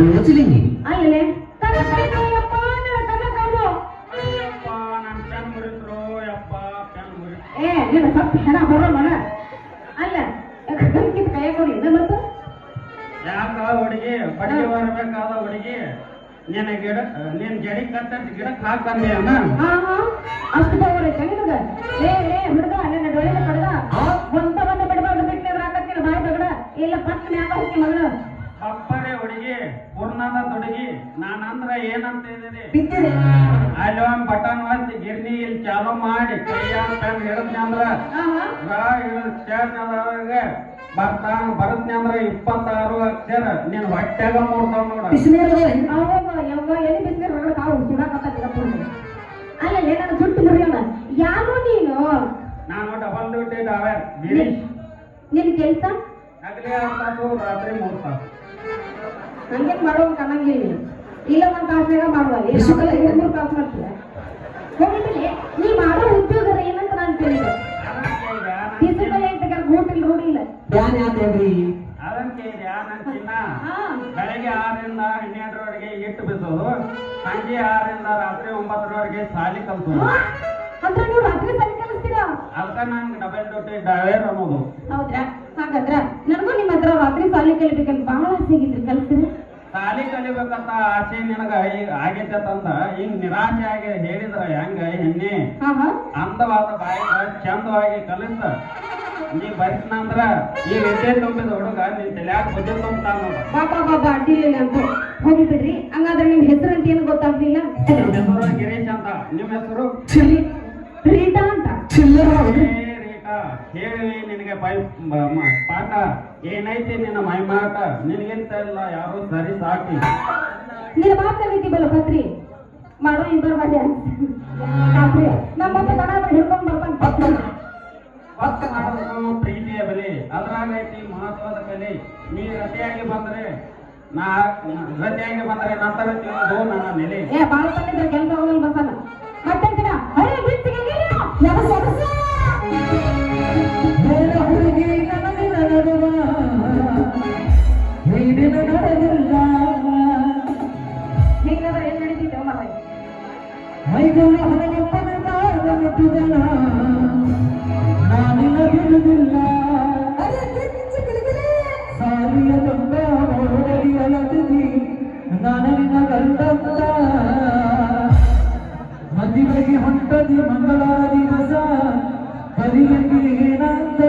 ಅಲ್ಲಿ ಮುಚ್ಚಲಿಂಗಿ ಅಲ್ಲೇ ಏ ನಿನ್ನ ಸ್ವಲ್ಪ ಹೆಣ ಹೊರ ಮನ ಅಲ್ಲ ಕೈ ಕೊಡಿ ಮತ್ತು ಯಾಕ ಹುಡುಗಿ? ಬಡಿಗೆ ಬರ್ಬೇಕಾದ ಹುಡುಗಿ? ನಿನ್ನ ಗಿಡ ನಿನ್ ಜಡಿ ಹಾಕಂದೆ ಅನ್ನ ಅಷ್ಟು ಪವರ್ ಐತೆ ನಿನಗ ಏ ಏ ಹುಡುಗ ನಿನ್ನ ಡೊಳ್ಳಿನ ಒಂದ ಬಿಡಬಾರ್ದು ಹಾಕತ್ತಿನ ಬಾಯಿ ತಗಡ. ಇಲ್ಲ ಪಕ್ಕ ಮ್ಯಾಗ ಹೋಗಿ ಮಗಳು. ಹುಡುಗಿ ಪೂರ್ಣದ ತೊಡಗಿ ನಾನಂದ್ರ ಏನಂತ ಇದ್ದೀನಿ ಅಲ್ಲಿ ಒಂದ್ ಬಟನ್ ಒತ್ತಿ ಗಿರ್ನಿ ಇಲ್ಲಿ ಚಾಲು ಮಾಡಿ. ಕೈಯ ಪೆನ್ ಹಿಡಿದ್ನಿ ಅಂದ್ರ ಹಾ ಹಾ. ರಾ ಹಿಡಿದ್ ಬರ್ತಾನ ಇಪ್ಪತ್ತಾರು ಅಕ್ಷರ. ನೀನ್ ಹೊಟ್ಟೆಗ ಮೂಡ್ತಾವ್ ನೋಡ. ನನ್ನ ಜುಟ್ಟು ಮುರಿಯೋಣ. ಯಾರು ನೀನು? ನಾನು ಡಬಲ್ ಡ್ಯೂಟಿ ಡಾವೆ ನಿನ್ ಕೆಲ್ಸ? ಹಗಲಿ ಆರ್ ತಾಸು ರಾತ್ರಿ ಮೂರ್ ತಾಸು ಹಂಗೇನ್ ಮಾಡೋ ಕಣ್ಣಂಗಿಲ್ಲ ಇಲ್ಲ ಒಂದ್ ತಾಸ್ನಾಗ ಮಾಡುವ. ಮೂರು ತಾಸು ಮಾಡ್ತೀಯ? ಹೋಗಿದ್ದೀನಿ ನೀ ಮಾಡೋ ಉದ್ಯೋಗ ಏನಂತ ನಾನು ಕೇಳಿದೆ. ಫಿಸಿಕಲ್ ಊಟ ಇಲ್ಲ ರೂಢಿ ಇಲ್ಲ ಬ್ಯಾನ್ ಯಾಕೇಳ್ರಿ ಅದಕ್ಕೆ ಇದೆಯಾ ನನ್ ಚಿನ್ನ. ಹಾ. ಬೆಳಗ್ಗೆ ಆರರಿಂದ ಹನ್ನೆರಡರವರೆಗೆ ಇಟ್ಟು ಬಿಸೋದು ಸಂಜೆ ಆರರಿಂದ ರಾತ್ರಿ ಒಂಬತ್ತರವರೆಗೆ ಸಾಲಿ ಕಲ್ಸೋದು ಹಾ? ಅಂದ್ರೆ ನೀವು ರಾತ್ರಿ ಕಲಿಸ್ತೀರಾ? ಅದಕ್ಕೆ ಡಬಲ್ ಡ್ಯೂಟಿ ಡಾವೇರ್ ಅನ್ನೋದು. ಹೌದ್ರಾ? ಹಾಗಾದ್ರ ನನಗೂ ನಿಮ್ಮ ಹತ್ರ ರಾತ್ರಿ ಸಾಲಿ ಕಲಿಬೇಕಂತ ಬಹಳ ಆಸೆ ಆಗಿದ್ರಿ ಕಲಿಸ್ತೀರಿ ಸಾಲಿ ಕಲಿಬೇಕಂತ ಆಸೆ ನಿನಗ ಆಗೈತೆ ಅಂತಂದ ಹಿಂಗ್ ನಿರಾಶೆ ಆಗಿ ಹೇಳಿದ್ರ ಹೆಂಗ ಹೆಣ್ಣೆ? ಅಂದವಾದ ಬಾಯಿಗ ಚಂದವಾಗಿ ಕಲಿತ ನೀ ಬರಿಸ್ನಂದ್ರ ಈ ವಿದ್ಯೆ ತುಂಬಿದ ಹುಡುಗ ನಿನ್ ತಲ್ಯಾಗ ಬುದ್ಧಿ ತುಂಬ್ತಾನ ಬಾಬಾ ಬಾಬಾ ಅಡ್ಡಿಲಿಲ್ಲ ಅಂತ ಹೋಗಿ ಬಿಡ್ರಿ. ಹಂಗಾದ್ರೆ ನಿಮ್ ಹೆಸರು ಅಂತ ಏನು ಗೊತ್ತಾಗ್ಲಿಲ್ಲ? ನಿಮ್ಮ ಹೆಸರು ಗಿರೀಶ್ ಅಂತ. ನಿಮ್ಮ ಹೆಸರು? ರೀಟಾ ಅಂತ. ರೀಟಾ ಹೇಳಿ ನಿನಗೆ ಮ- ಪಾಠ ಏನೈತಿ ನಿನ್ನ ಮೈ ಮಾಟ ನಿನಗಿಂತ ಇಲ್ಲ ಯಾರು ಸರಿ ಸಾಕಿ. ನಿನ್ನ ಮಾತ್ರ ರೀತಿ ಬಲ್ಲ ಪತ್ರಿ. ಮಾಡೋ ಇಬ್ಬರು ಮಾಡಿ ನಮ್ಮ ಮತ್ತೆ ಹಿಡ್ಕೊಂಡ್ ಬರ್ತಾನೆ ಭಕ್ತ ಮಾಡೋದು ಪ್ರೀತಿಯ ಬೆಲೆ. ಅದ್ರಾಗೈತಿ ಮಹತ್ವದ ಬೆಲೆ. ನೀ ರತಿಯಾಗಿ ಬಂದ್ರೆ ನಾ ರತಿಯಾಗಿ ಬಂದ್ರೆ ನಂತರ ತಿಳಿದು ನನ್ನ ನೆಲೆ. ಏ ಬಾಳ ಬಂದಿದ್ರೆ ಕೆಲಸ ಹೋಗಲ್ ಬರ್ತಾನ ಮತ್ತೆ ಮೈಗಳ ಹೊರಗಪ್ಪನ ಕಾಲ ನಾನಿನ ಬಿಡುವುದಿಲ್ಲ. ಸಾಲಿಯ ತಂದ ಹೊರಡಿಯಲ ತುದಿ ನಾನಿನ ಗಂಡಂತ ಮದುವೆಗೆ ಹೊಂಟದಿ ಮಂಗಳವಾರ ದಿವಸ ಕರಿಯಂಗಿ ಏನಂತ?